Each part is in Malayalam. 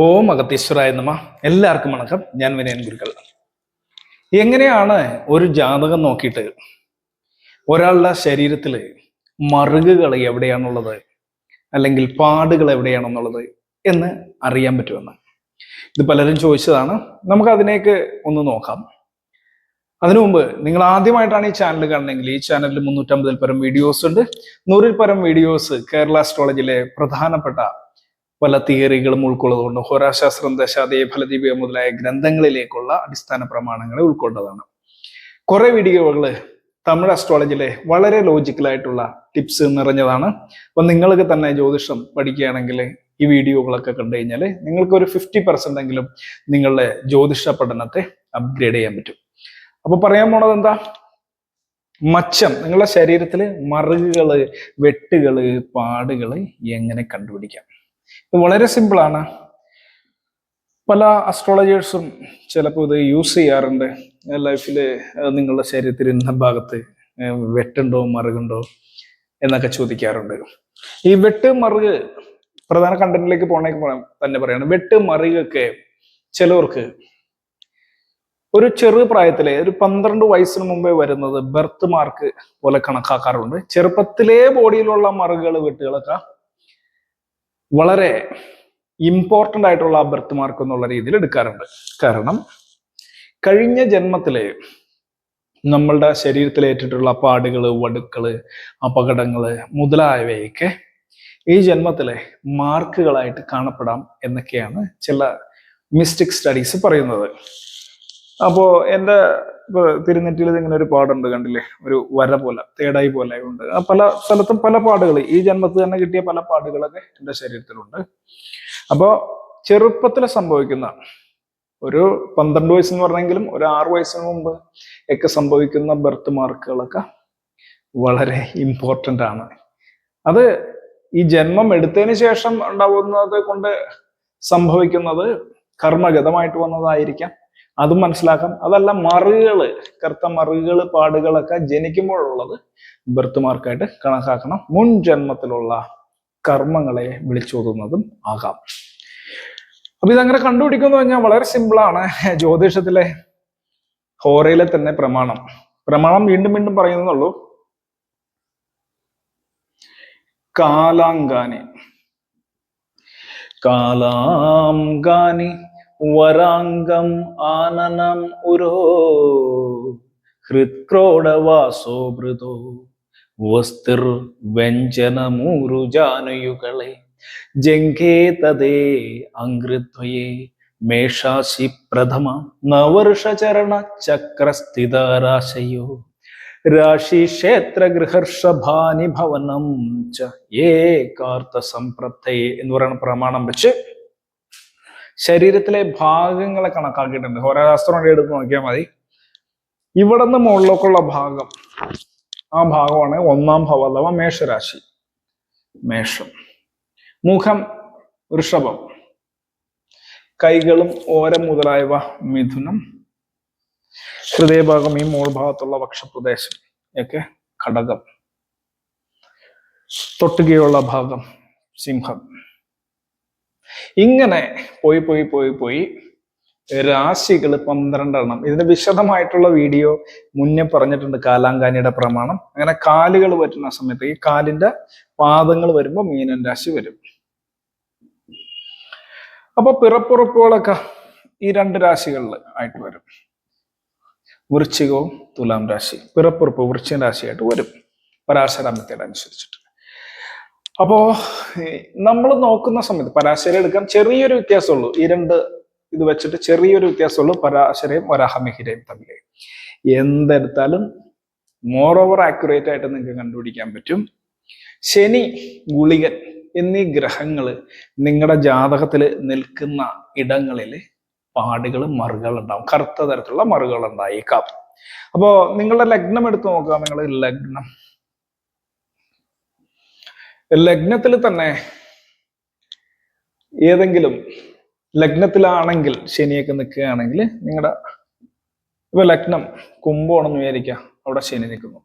ഓം അഗത്തീശ്വരായ നമ. എല്ലാവർക്കും വണക്കം. ഞാൻ വിനയൻ ഗുരുക്കൾ. എങ്ങനെയാണ് ഒരു ജാതകം നോക്കിയിട്ട് ഒരാളുടെ ശരീരത്തിൽ മറുകുകൾ എവിടെയാണുള്ളത്? അല്ലെങ്കിൽ പാടുകൾ എവിടെയാണെന്നുള്ളത് എന്ന് അറിയാൻ പറ്റുമെന്ന്. ഇത് പലരും ചോദിച്ചതാണ്. നമുക്ക് അതിനേക്ക് ഒന്ന് നോക്കാം. അതിനു മുമ്പ് നിങ്ങൾ ആദ്യമായിട്ടാണ് ഈ ചാനൽ കാണുന്നതെങ്കിൽ ഈ ചാനലിൽ മുന്നൂറ്റമ്പതിൽ പരം വീഡിയോസ് ഉണ്ട്. നൂറിൽ പരം വീഡിയോസ് കേരള അസ്ട്രോളജിയിലെ പ്രധാനപ്പെട്ട പല തിയറികളും ഉൾക്കൊള്ളുന്നുണ്ട്. ഹോരാശാസ്ത്രം ദശാദേ ഫലദീപിക മുതലായ ഗ്രന്ഥങ്ങളിലേക്കുള്ള അടിസ്ഥാന പ്രമാണങ്ങളെ ഉൾക്കൊണ്ടതാണ്. കുറെ വീഡിയോകൾ തമിഴ് അസ്ട്രോളജിയിലെ വളരെ ലോജിക്കലായിട്ടുള്ള ടിപ്സ് നിറഞ്ഞതാണ്. അപ്പൊ നിങ്ങൾക്ക് തന്നെ ജ്യോതിഷം പഠിക്കുകയാണെങ്കിൽ ഈ വീഡിയോകളൊക്കെ കണ്ടു കഴിഞ്ഞാൽ നിങ്ങൾക്ക് ഒരു ഫിഫ്റ്റി പെർസെന്റ് എങ്കിലും നിങ്ങളുടെ ജ്യോതിഷ പഠനത്തെ അപ്ഗ്രേഡ് ചെയ്യാൻ പറ്റും. അപ്പൊ പറയാൻ പോണത് എന്താ? മച്ചം നിങ്ങളുടെ ശരീരത്തിൽ മറുകുകൾ വെട്ടുകൾ പാടുകൾ എങ്ങനെ കണ്ടുപിടിക്കാം? ഇത് വളരെ സിമ്പിളാണ് പല അസ്ട്രോളജേഴ്സും ചിലപ്പോൾ ഇത് യൂസ് ചെയ്യാറുണ്ട്. ലൈഫിൽ നിങ്ങളുടെ ശരീരത്തിൽ ഇന്ന ഭാഗത്ത് വെട്ടുണ്ടോ മറുകുണ്ടോ എന്നൊക്കെ ചോദിക്കാറുണ്ട്. ഈ വെട്ട് മറുക് പ്രധാന കണ്ടന്റിലേക്ക് പോണേക്ക് തന്നെ പറയാണ്. വെട്ട് മറുകൊക്കെ ചിലവർക്ക് ഒരു ചെറു പ്രായത്തിലെ ഒരു പന്ത്രണ്ട് വയസ്സിന് മുമ്പേ വരുന്നത് ബർത്ത് മാർക്ക് പോലെ കണക്കാക്കാറുണ്ട്. ചെറുപ്പത്തിലേ ബോഡിയിലുള്ള മറുകൾ വെട്ടുകളൊക്കെ വളരെ ഇമ്പോർട്ടന്റ് ആയിട്ടുള്ള ബർത്ത് മാർക്ക് എന്നുള്ള രീതിയിൽ എടുക്കാറുണ്ട്. കാരണം കഴിഞ്ഞ ജന്മത്തിലെ നമ്മളുടെ ശരീരത്തിൽ ഏറ്റിട്ടുള്ള പാടുകൾ വടുക്കൾ അപകടങ്ങൾ മുതലായവയൊക്കെ ഈ ജന്മത്തിലെ മാർക്കുകളായിട്ട് കാണപ്പെടാം എന്നൊക്കെയാണ് ചില മിസ്റ്റിക് സ്റ്റഡീസ് പറയുന്നത്. അപ്പോൾ എന്റെ ഇപ്പൊ തിരുനെറ്റിയിൽ ഇങ്ങനെ ഒരു പാടുണ്ട് കണ്ടില്ലേ? ഒരു വര പോലെ തേടായി പോലെ ഉണ്ട് ആ പല സ്ഥലത്തും പല പാടുകൾ ഈ ജന്മത്തിൽ തന്നെ കിട്ടിയ പല പാടുകളൊക്കെ എന്റെ ശരീരത്തിലുണ്ട്. അപ്പോ ചെറുപ്പത്തിൽ സംഭവിക്കുന്ന ഒരു പന്ത്രണ്ട് വയസ്സെന്ന് പറഞ്ഞെങ്കിലും ഒരു ആറു വയസ്സിന് മുമ്പ് ഒക്കെ സംഭവിക്കുന്ന ബർത്ത് മാർക്കുകളൊക്കെ വളരെ ഇമ്പോർട്ടന്റ് ആണ്. അത് ഈ ജന്മം എടുത്തതിന് ശേഷം ഉണ്ടാവുന്നത് കൊണ്ട് സംഭവിക്കുന്നത് കർമ്മഗതമായിട്ട് വന്നതായിരിക്കാം. അതും മനസ്സിലാക്കാം. അതല്ല മറുകൾ കറുത്ത മറുകൾ പാടുകളൊക്കെ ജനിക്കുമ്പോഴുള്ളത് ബർത്ത് മാർക്കായിട്ട് കണക്കാക്കണം. മുൻ ജന്മത്തിലുള്ള കർമ്മങ്ങളെ വിളിച്ചോതുന്നതും ആകാം. അപ്പൊ ഇതങ്ങനെ കണ്ടുപിടിക്കുന്നു പറഞ്ഞാൽ വളരെ സിമ്പിളാണ് ജ്യോതിഷത്തിലെ ഹോറയിലെ തന്നെ പ്രമാണം. പ്രമാണം വീണ്ടും വീണ്ടും പറയുന്നുള്ളൂ കാലാങ്കാനി. കാലാംഗാനി വരാംഗം ആനനം ഉരോ. ഹൃത്ക്രോഡവാസോ മൃദോ വസ്തിർ വ്യഞ്ജനമൂരുജാനുയുകളെ ജംഘേ തദേ അങ്കൃത്വയേ മേഷാശി പ്രഥമ നവർഷചരണ ചക്രസ്ഥിതരാശയോ. രാശി ക്ഷേത്ര ഭവനം ച. കാർത്ത സംപ്രത്തയെ എന്ന് പറയുന്ന പ്രമാണം വെച്ച് ശരീരത്തിലെ ഭാഗങ്ങളെ കണക്കാക്കിയിട്ടുണ്ട്. ഓരോ ഹോരാശാസ്ത്രം എടുത്ത് നോക്കിയാൽ മതി. ഇവിടെ നിന്ന് മുകളിലേക്കുള്ള ഭാഗം ആ ഭാഗമാണ് ഒന്നാം ഭാവം അഥവാ മേഷരാശി. മേഷം. മുഖം ഋഷഭം കൈകളും ഓരം മുതലായവ മിഥുനം. ഹൃദയഭാഗം ഈ മോൾ ഭാഗത്തുള്ള വക്ഷപ്രദേശം ഒക്കെ ഘടകം. തൊട്ടുകയുള്ള ഭാഗം സിംഹം. ഇങ്ങനെ പോയി പോയി പോയി പോയി രാശികൾ പന്ത്രണ്ടെണ്ണം. ഇതിന്റെ വിശദമായിട്ടുള്ള വീഡിയോ മുന്നേ പറഞ്ഞിട്ടുണ്ട് കാലാങ്കാനിയുടെ പ്രമാണം. അങ്ങനെ കാലുകൾ വരുന്ന സമയത്ത് ഈ കാലിന്റെ പാദങ്ങൾ വരുമ്പോൾ മീനൻ രാശി വരും. അപ്പൊ പിറപ്പുറപ്പുകളൊക്കെ ഈ രണ്ട് രാശികളിൽ ആയിട്ട് വരും. വൃശ്ചികവും തുലാം രാശി. പിറപ്പുറപ്പ് വൃശ്ചിക രാശിയായിട്ട് വരും. പരാശരാമത്തേടെ അനുസരിച്ചിട്ട്. അപ്പോ നമ്മൾ നോക്കുന്ന സമയത്ത് പരാശര എടുക്കാൻ ചെറിയൊരു വ്യത്യാസമുള്ളൂ. ഈ രണ്ട് ഇത് വെച്ചിട്ട് ചെറിയൊരു വ്യത്യാസമുള്ളൂ പരാശരയും വരാഹമിഹിരയും തമ്മിൽ എന്തെടുത്താലും മോർ ഓവർ ആക്യുറേറ്റ് ആയിട്ട് നിങ്ങൾക്ക് കണ്ടുപിടിക്കാൻ പറ്റും. ശനി ഗുളികൻ എന്നീ ഗ്രഹങ്ങൾ നിങ്ങളുടെ ജാതകത്തിൽ നിൽക്കുന്ന ഇടങ്ങളിൽ പാടുകൾ മറുകൾ ഉണ്ടാവും. കറുത്ത തരത്തിലുള്ള മറുകൾ ഉണ്ടായേക്കാം അപ്പോ നിങ്ങളുടെ ലഗ്നം എടുത്തു നോക്കുക. നിങ്ങളുടെ ലഗ്നം ലഗ്നത്തിൽ തന്നെ ഏതെങ്കിലും ലഗ്നത്തിലാണെങ്കിൽ ശനിയൊക്കെ നിൽക്കുകയാണെങ്കിൽ നിങ്ങളുടെ ഇപ്പൊ ലഗ്നം കുംഭമാണെന്ന് വിചാരിക്കുക. അവിടെ ശനി നിൽക്കുന്നു.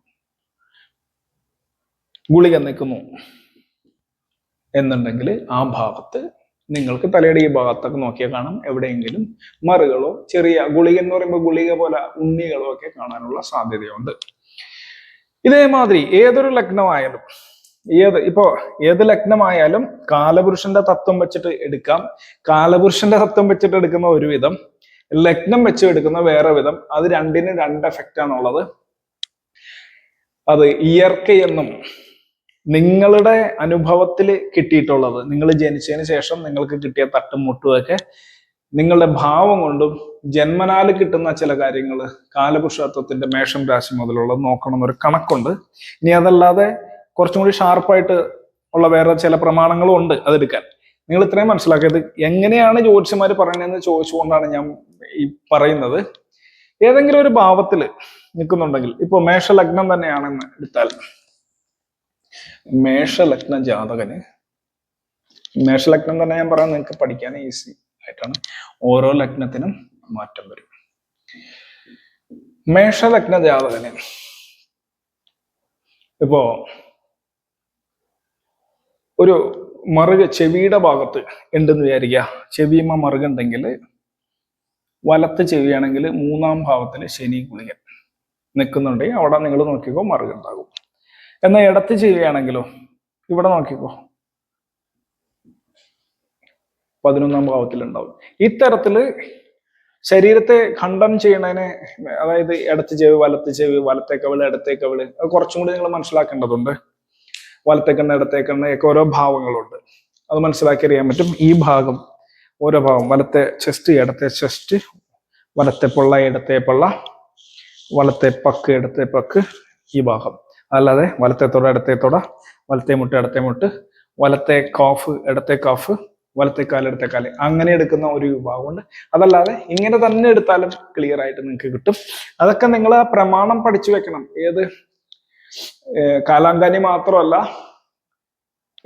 ഗുളിക നിൽക്കുന്നു എന്നുണ്ടെങ്കിൽ ആ ഭാഗത്ത് നിങ്ങൾക്ക് തലയുടെ ഈ ഭാഗത്തൊക്കെ നോക്കിയാൽ കാണാം. എവിടെയെങ്കിലും മറുകളോ ചെറിയ ഗുളിക എന്ന് പറയുമ്പോൾ ഗുളിക പോലെ ഉണ്ണികളോ ഒക്കെ കാണാനുള്ള സാധ്യതയുണ്ട്. ഇതേമാതിരി ഏതൊരു ലഗ്നമായാലും ഏത് ഇപ്പോ ഏത് ലഗ്നമായാലും കാലപുരുഷന്റെ തത്വം വെച്ചിട്ട് എടുക്കാം. കാലപുരുഷന്റെ തത്വം വെച്ചിട്ട് എടുക്കുന്ന ഒരു വിധം ലഗ്നം വെച്ച് എടുക്കുന്ന വേറെ വിധം അത് രണ്ടിന് രണ്ട് എഫക്റ്റ് ആണുള്ളത്. അത് ഇയർക്കയെന്നും നിങ്ങളുടെ അനുഭവത്തിൽ കിട്ടിയിട്ടുള്ളത് നിങ്ങൾ ജനിച്ചതിന് ശേഷം നിങ്ങൾക്ക് കിട്ടിയ തട്ടും മുട്ടുമൊക്കെ നിങ്ങളുടെ ഭാവം കൊണ്ടും ജന്മനാല് കിട്ടുന്ന ചില കാര്യങ്ങൾ കാലപുരുഷത്വത്തിന്റെ മേഷം രാശി മുതലുള്ള നോക്കണം എന്നൊരു കണക്കുണ്ട്. ഇനി അതല്ലാതെ കുറച്ചും കൂടി ഷാർപ്പായിട്ട് ഉള്ള വേറെ ചില പ്രമാണങ്ങളും ഉണ്ട് അതെടുക്കാൻ. നിങ്ങൾ ഇത്രയും മനസ്സിലാക്കിയത് എങ്ങനെയാണ് ജ്യോതിഷന്മാർ പറയുന്നതെന്ന് ചോദിച്ചുകൊണ്ടാണ് ഞാൻ ഈ പറയുന്നത്. ഏതെങ്കിലും ഒരു ഭാവത്തിൽ നിൽക്കുന്നുണ്ടെങ്കിൽ ഇപ്പൊ മേഷലഗ്നം തന്നെയാണെന്ന് എടുത്താൽ മേഷലഗ്ന ജാതകന് മേഷലഗ്നം തന്നെ ഞാൻ പറയാം നിങ്ങൾക്ക് പഠിക്കാൻ ഈസി ആയിട്ടാണ്. ഓരോ ലഗ്നത്തിനും മാറ്റം വരും. മേഷലഗ്ന ജാതകന് ഇപ്പോ ഒരു മറുക ചെവിയുടെ ഭാഗത്ത് ഉണ്ടെന്ന് വിചാരിക്കുക. ചെവിയുമ്മ മറുകുണ്ടെങ്കിൽ വലത്ത് ചെവിയാണെങ്കിൽ മൂന്നാം ഭാവത്തിൽ ശനി ഗുളികൻ നിൽക്കുന്നുണ്ടെങ്കിൽ അവിടെ നിങ്ങൾ നോക്കിക്കോ മറുകുണ്ടാകും എന്നാൽ ഇടത്ത് ചെവിയാണെങ്കിലോ ഇവിടെ നോക്കിക്കോ പതിനൊന്നാം ഭാവത്തിലുണ്ടാവും ഇത്തരത്തിൽ ശരീരത്തെ ഖണ്ഡം ചെയ്യണതിന് അതായത് ഇടത്ത് ചെവി വലത്ത് ചെവി വലത്തെ കവിൾ ഇടത്തെ കവിൾ അത് കുറച്ചും കൂടി നിങ്ങൾ മനസ്സിലാക്കേണ്ടതുണ്ട്. വലത്തെ ഇടത്തേക്കെണ്ണ ഇടത്തെ ഒക്കെ ഓരോ ഭാവങ്ങളുണ്ട്. അത് മനസ്സിലാക്കി അറിയാൻ പറ്റും. ഈ ഭാഗം ഓരോ ഭാഗം വലത്തെ ചെസ്റ്റ് ഇടത്തെ ചെസ്റ്റ് വലത്തെ പൊള്ള ഇടത്തെ പൊള്ള വലത്തെ പക്ക് ഇടത്തെ പക്ക് ഈ ഭാഗം. അല്ലാതെ വലത്തെ തൊട ഇടത്തെ തൊട വലത്തെ മുട്ട് ഇടത്തെ മുട്ട് വലത്തെ കാഫ് ഇടത്തെ കാഫ് വലത്തെ കാൽ ഇടത്തെ കാൽ. അങ്ങനെ എടുക്കുന്ന ഒരു വിഭാഗമുണ്ട്. അതല്ലാതെ ഇങ്ങനെ തന്നെ എടുത്താലും ക്ലിയർ ആയിട്ട് നിങ്ങൾക്ക് കിട്ടും. അതൊക്കെ നിങ്ങൾ ആ പ്രമാണം പഠിച്ചു വെക്കണം. ഏത് കാലാങ്കാനി മാത്രമല്ല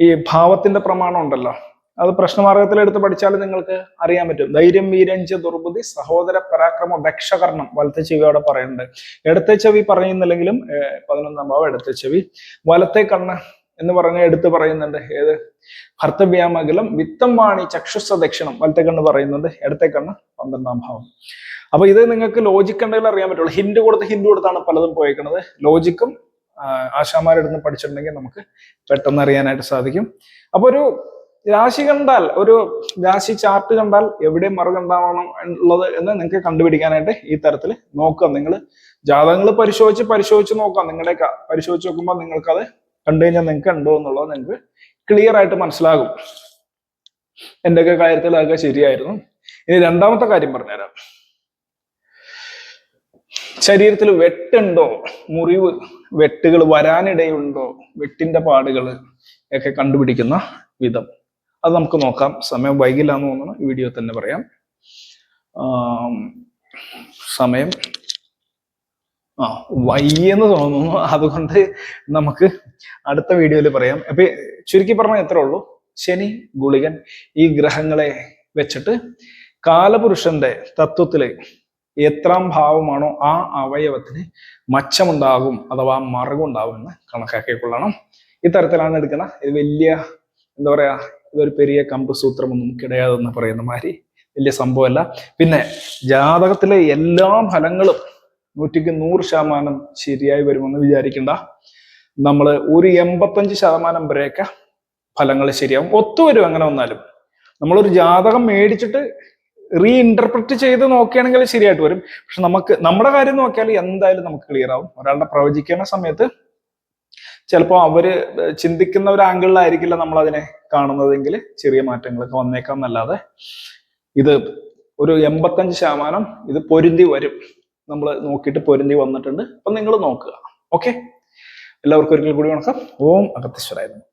ഈ ഭാവത്തിന്റെ പ്രമാണം ഉണ്ടല്ലോ. അത് പ്രശ്നമാർഗത്തിൽ എടുത്ത് പഠിച്ചാൽ നിങ്ങൾക്ക് അറിയാൻ പറ്റും. ധൈര്യം വീരഞ്ച് ദുർബുദ്ധി സഹോദര പരാക്രമം ദക്ഷകർണം വലത്തെ ചെവി അവിടെ പറയുന്നുണ്ട്. ഇടത്തെ ചെവി പറയുന്നില്ലെങ്കിലും പതിനൊന്നാം ഭാവം ഇടത്തെ ചെവി. വലത്തെ കണ്ണ് എന്ന് പറഞ്ഞ എടുത്ത് പറയുന്നുണ്ട്. ഏത്? ഭർത്തവ്യാമകലം വിത്തം വാണി ചക്ഷുസ ദക്ഷിണം വലത്തെ കണ്ണ് പറയുന്നുണ്ട്. ഇടത്തെ കണ്ണ് പന്ത്രണ്ടാം ഭാവം. അപ്പൊ ഇത് നിങ്ങൾക്ക് ലോജിക് ഉണ്ടെങ്കിൽ അറിയാൻ പറ്റുള്ളൂ. ഹിൻഡ് കൊടുത്ത് ഹിൻഡ് കൊടുത്താണ് പലതും പോയേക്കുന്നത്. ലോജിക്കും ആശാമാരെടുത്ത് പഠിച്ചിട്ടുണ്ടെങ്കിൽ നമുക്ക് പെട്ടെന്ന് അറിയാനായിട്ട് സാധിക്കും. അപ്പോൾ ഒരു രാശി കണ്ടാൽ ഒരു രാശി ചാർട്ട് കണ്ടാൽ എവിടെ മറുകണ്ടാവണം ഉള്ളത് എന്ന് നിങ്ങൾക്ക് കണ്ടുപിടിക്കാനായിട്ട് ഈ തരത്തിൽ നോക്കാം. നിങ്ങൾ ജാതകങ്ങൾ പരിശോധിച്ച് പരിശോധിച്ച് നോക്കാം. നിങ്ങളുടെ പരിശോധിച്ച് നോക്കുമ്പോൾ നിങ്ങൾക്കത് കണ്ടു കഴിഞ്ഞാൽ നിങ്ങൾക്ക് ഉണ്ടോ എന്നുള്ളത് നിങ്ങൾക്ക് ക്ലിയർ ആയിട്ട് മനസ്സിലാകും. എന്റെയൊക്കെ കാര്യത്തിൽ അതൊക്കെ ശരിയായിരുന്നു. ഇനി രണ്ടാമത്തെ കാര്യം പറഞ്ഞുതരാം. ശരീരത്തിൽ വെട്ടുണ്ടോ? മുറിവ് വെട്ടുകൾ വരാനിടയുണ്ടോ? വെട്ടിന്റെ പാടുകൾ ഒക്കെ കണ്ടുപിടിക്കുന്ന വിധം. അത് നമുക്ക് നോക്കാം. സമയം വൈകില്ല എന്ന് തോന്നുന്നു. ഈ വീഡിയോ തന്നെ പറയാം. സമയം ആ വയ്യെന്ന് തോന്നുന്നു. അതുകൊണ്ട് നമുക്ക് അടുത്ത വീഡിയോയിൽ പറയാം. അപ്പൊ ചുരുക്കി പറഞ്ഞാൽ എത്ര ഉള്ളൂ. ശനി ഗുളികൻ ഈ ഗ്രഹങ്ങളെ വെച്ചിട്ട് കാലപുരുഷന്റെ തത്വത്തിൽ എത്രാം ഭാവമാണോ ആ അവയവത്തിന് മച്ചമുണ്ടാകും അഥവാ മറുകുണ്ടാകും എന്ന് കണക്കാക്കിക്കൊള്ളണം. ഇത്തരത്തിലാണ് എടുക്കുന്ന ഇത് വലിയ എന്താ പറയാ ഇതൊരു പെരിയ കമ്പ് സൂത്രമൊന്നും കിടയാതെന്ന് പറയുന്ന മാതിരി വലിയ സംഭവമല്ല. പിന്നെ ജാതകത്തിലെ എല്ലാ ഫലങ്ങളും നൂറ്റിക്ക് നൂറ് ശതമാനം ശരിയായി വരുമെന്ന് വിചാരിക്കണ്ട. നമ്മൾ ഒരു എൺപത്തഞ്ച് ശതമാനം വരെയൊക്കെ ഫലങ്ങൾ ശരിയാവും. ഒത്തുവരും അങ്ങനെ വന്നാലും. നമ്മളൊരു ജാതകം മേടിച്ചിട്ട് റീഇന്റർപ്രറ്റ് ചെയ്ത് നോക്കുകയാണെങ്കിൽ ശരിയായിട്ട് വരും. പക്ഷെ നമുക്ക് നമ്മുടെ കാര്യം നോക്കിയാൽ എന്തായാലും നമുക്ക് ക്ലിയർ ആവും. ഒരാളുടെ പ്രവചിക്കുന്ന സമയത്ത് ചിലപ്പോൾ അവർ ചിന്തിക്കുന്ന ഒരു ആംഗിളിലായിരിക്കില്ല നമ്മൾ അതിനെ കാണുന്നതെങ്കിൽ ചെറിയ മാറ്റങ്ങളൊക്കെ വന്നേക്കാം എന്നല്ലാതെ ഇത് ഒരു എൺപത്തഞ്ച് ശതമാനം ഇത് പൊരുതി വരും. നമ്മൾ നോക്കിയിട്ട് പൊരുതി വന്നിട്ടുണ്ട്. അപ്പൊ നിങ്ങൾ നോക്കുക. ഓക്കെ? എല്ലാവർക്കും ഒരിക്കൽ കൂടി വണക്കം. ഓം അഗത്തീശ്വരായിരുന്നു